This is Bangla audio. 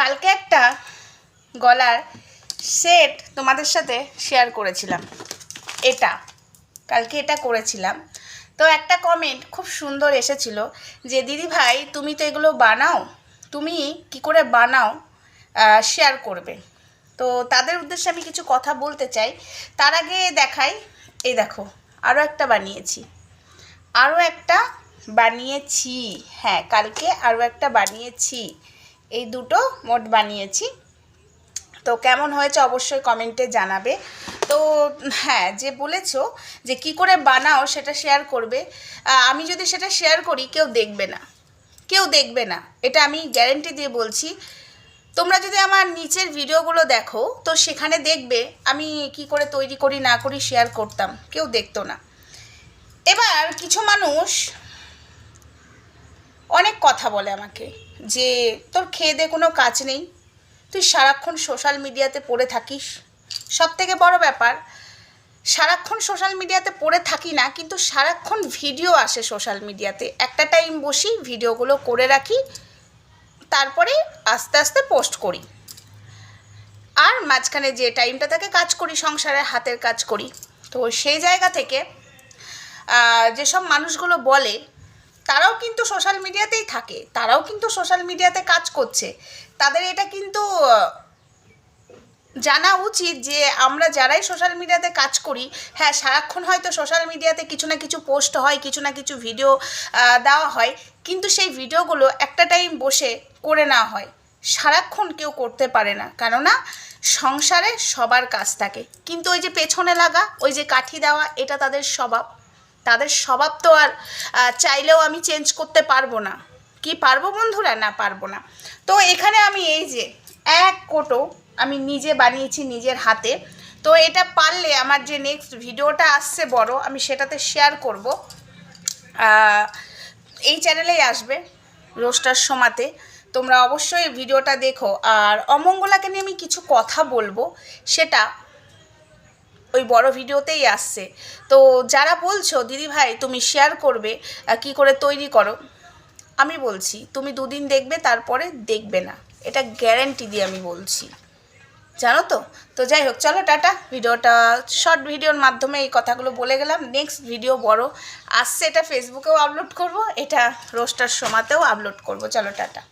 কালকে একটা গলার সেট তোমাদের সাথে শেয়ার করেছিলাম। এটা, কালকে এটা করেছিলাম। তো একটা কমেন্ট খুব সুন্দর এসেছিল যে, দিদি ভাই, তুমি তো এগুলো বানাও, তুমি কি করে বানাও শেয়ার করবে? তো তাদের উদ্দেশ্যে আমি কিছু কথা বলতে চাই। তার আগে দেখাই, এই দেখো আরও একটা বানিয়েছি। আরও একটা বানিয়েছি। হ্যাঁ কালকে আরও একটা বানিয়েছি। এই দুটো মোট বানিয়েছি। তো কেমন হয়েছে অবশ্যই কমেন্টে জানাবে। তো হ্যাঁ যে বলেছ যে কি করে বানাও সেটা শেয়ার করবে। আমি যদি সেটা শেয়ার করি, কেউ দেখবে না। কেউ দেখবে না। এটা আমি গ্যারেন্টি দিয়ে বলছি। তোমরা যদি আমার নিচের ভিডিওগুলো দেখো, তো সেখানে দেখবে আমি কি করে তৈরি করি, না করি শেয়ার করতাম। কেউ দেখতো না। এবার কিছু মানুষ কথা বলে আমাকে যে, তোর খেয়ে দে, কোনো কাজ নেই। তুই সারাক্ষণ সোশ্যাল মিডিয়াতে পড়ে থাকিস। সব থেকে বড় ব্যাপার, সারাক্ষণ সোশ্যাল মিডিয়াতে পড়ে থাকি না, কিন্তু সারাক্ষণ ভিডিও আসে সোশ্যাল মিডিয়াতে একটা টাইম বসি ভিডিওগুলো করে রাখি, তারপরে আস্তে আস্তে পোস্ট করি। আর মাঝখানে যে টাইমটা থাকে, কাজ করি সংসারে হাতের কাজ করি। তো সেই জায়গা থেকে যেসব মানুষগুলো বলে তারাও কিন্তু সোশ্যাল মিডিয়াতেই থাকে, তারাও কিন্তু সোশ্যাল মিডিয়াতে কাজ করছে। তাদের এটা কিন্তু জানা উচিত যে আমরা যারাই সোশ্যাল মিডিয়াতে কাজ করি হ্যাঁ সারাক্ষণ হয়তো সোশ্যাল মিডিয়াতে কিছু না কিছু পোস্ট হয়, কিছু না কিছু ভিডিও দেওয়া হয়, কিন্তু সেই ভিডিওগুলো একটা টাইম বসে করে নেওয়া হয়। সারাক্ষণ কেউ করতে পারে না, কেননা সংসারে সবার কাজ থাকে। কিন্তু ওই যে পেছনে লাগা, ওই যে কাঠি দেওয়া, এটা তাদের স্বভাব। তাদের স্বভাব তো আর চাইলেও আমি চেঞ্জ করতে পারব না। কি পারব বন্ধুরা? না, পারব না। তো এখানে আমি এই যে এক কোটো আমি নিজে বানিয়েছি নিজের হাতে। তো এটা পারলে আমার যে নেক্সট ভিডিওটা আসছে বড়, আমি সেটাতে শেয়ার করব। এই চ্যানেলেই আসবে রোস্টার সমাতে। তোমরা অবশ্যই ভিডিওটা দেখো। আর অমঙ্গলাকে নিয়ে আমি কিছু কথা বলব। সেটা ওই বড় ভিডিওতেই আসছে। তো যারা বলছো, দিদি ভাই, তুমি শেয়ার করবে কি করে তৈরি করো? আমি বলছি, তুমি দুদিন দেখবে, তারপরে দেখবে না। এটা গ্যারেন্টি দিয়ে আমি বলছি। জানো তো? তো যাই হোক, চলো টাটা। ভিডিওটা শর্ট ভিডিওর মাধ্যমে এই কথাগুলো বলে গেলাম। নেক্সট ভিডিও বড় আসছে, এটা ফেসবুকেও আপলোড করব, এটা রোস্টার সমাতেও আপলোড করব। চলো টাটা।